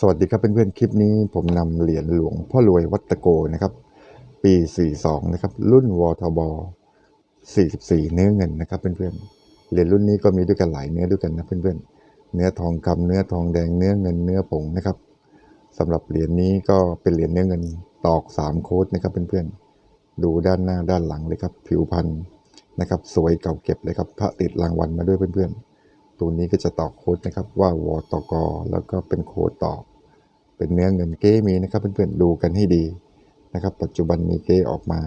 สวัสดีครับเพื่อนๆคลิปนี้ผมนำเหรียญหลวงพ่อรวยวัตโกนะครับ ปี 42 นะครับ รุ่นวทบ 44 เนื้อเงินนะครับเพื่อนๆเหรียญรุ่นนี้ก็มีด้วยกันหลายเนื้อด้วยกันนะเพื่อนๆเนื้อทองคำเนื้อทองแดงเนื้อเงินเนื้อผงนะครับสำหรับเหรียญนี้ก็เป็นเหรียญเนื้อเงินตอก 3 โค้ดนะครับเพื่อนๆดูด้านหน้าด้านหลังเลยครับผิวพันนะครับ สวยเก่าเก็บเลยครับพระติดรางวัลมาด้วยเพื่อนๆ ตัวนี้ก็จะตอกโค้ดนะครับว่าวตกแล้วก็เป็นโค้ดตอกเป็นเนื้อเงินเก้มีนะครับเพื่อนๆดูกันให้ดีนะครับ ปัจจุบันมีเก้ออกมา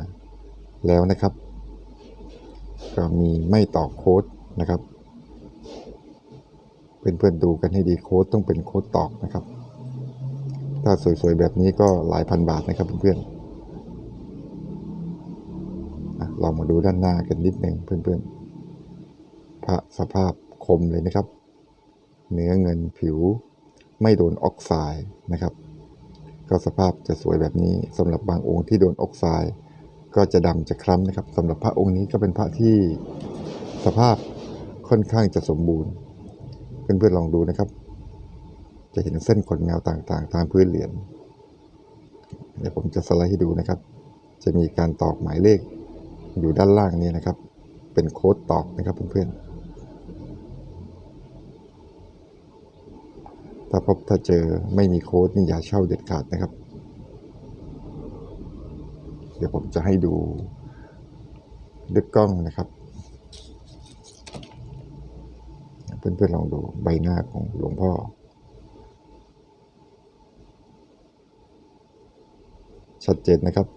แล้วนะครับ ก็มีไม่ตอกโค้ดนะครับเพื่อนๆดูกันให้ดีโค้ดต้องเป็นโค้ดตอกนะครับ ถ้าสวยๆแบบนี้ก็หลายพันบาทนะครับเพื่อนๆอะเรามาดูด้านหน้ากันนิดหนึ่งเพื่อนๆพระสภาพ มเลยนะครับ เนื้อเงินผิวไม่โดนออกไซด์นะครับ ก็สภาพจะสวยแบบนี้สำหรับบางองค์ที่โดนออกไซด์ก็จะดำจะคล้ำนะครับสำหรับพระองค์นี้ก็เป็นพระที่สภาพค่อนข้างจะสมบูรณ์เพื่อนๆลองดูนะครับ จะเห็นเส้นขนแมวต่างๆ ตามพื้นเหรียญเดี๋ยวผมจะสไลด์ให้ดูนะครับ จะมีการตอกหมายเลขอยู่ด้านล่างนี้นะครับ เป็นโค้ดตอกนะครับเพื่อนๆ ถ้าพบถ้าเจอไม่มีโค้ดนี่อย่าเช่าเด็ดขาดนะครับ เดี๋ยวผมจะให้ดูด้วยกล้องนะครับ เพื่อนๆลองดูใบหน้าของหลวงพ่อ ชัดเจนนะครับ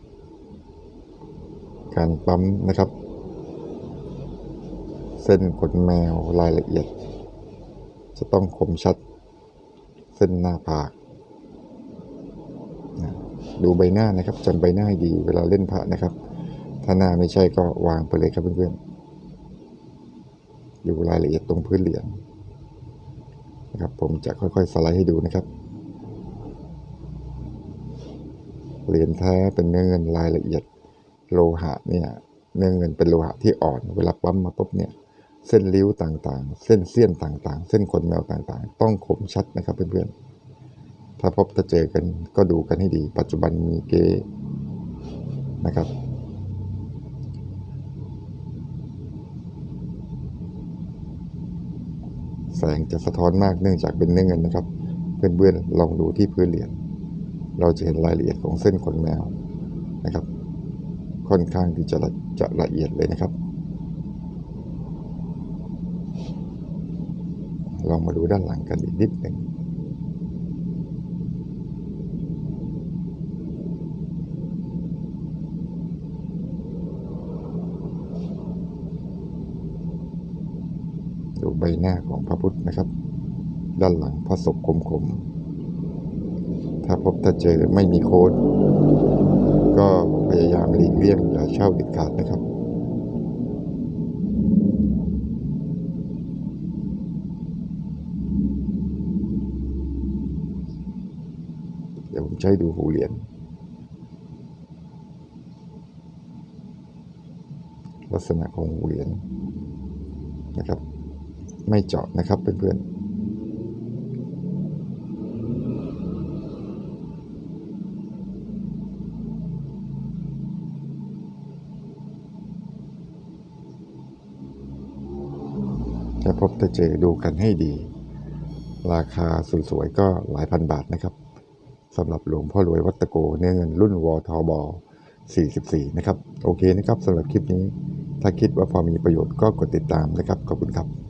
การปั๊มนะครับ เส้นขนแมวรายละเอียด จะต้องคมชัด ส้นหน้าผากดูใบหน้านะครับจำใบหน้าให้ดีเวลาเล่นพระนะครับ ถ้าหน้าไม่ใช่ก็วางไปเลยครับเพื่อนๆดูรายละเอียดตรงพื้นเหรียญนะครับ ผมจะค่อยๆสไลด์ให้ดูนะครับเหรียญแท้เป็นเนื้อเงินรายละเอียดโลหะเนี่ยเนื้อเงินเป็นโลหะที่อ่อน เวลาปั๊มมาปุ๊บเนี่ย เส้นริ้วต่างๆ เส้นเสี้ยนต่างๆ เส้นขนแมวต่างๆ ต้องคมชัดนะครับเพื่อนๆ ถ้าพบถ้าเจอกันก็ดูกันให้ดี ปัจจุบันมีเกนะครับ แสงจะสะท้อนมากเนื่องจากเป็นเนื้อเงินนะครับ เพื่อนๆ ลองดูที่พื้นเหรียญ เราจะเห็นรายละเอียดของเส้นขนแมวนะครับ ค่อนข้างที่จะละจะละเอียดเลยนะครับ ลองมาดูด้านหลังกันอีกนิดหนึ่งดูใบหน้าของพระพุทธนะครับ ด้านหลังพระศพคมๆถ้าพบถ้าเจอไม่มีโค้ดก็พยายามหลีกเลี่ยงอย่าเช่าเด็ดขาดนะครับ จะให้ดูหูเหรียญลักษณะของหูเหรียญนะครับ ไม่เจาะนะครับเพื่อนๆถ้าพบถ้าเจอดูกันให้ดี ราคาสวยๆก็หลายพันบาทนะครับ สำหรับหลวงพ่อรวยวัตโกเนื่อเงินรุ่นวอทบ44 นะครับ โอเคนะครับสำหรับคลิปนี้ ถ้าคิดว่าพอมีประโยชน์ก็กดติดตามนะครับ ขอบคุณครับ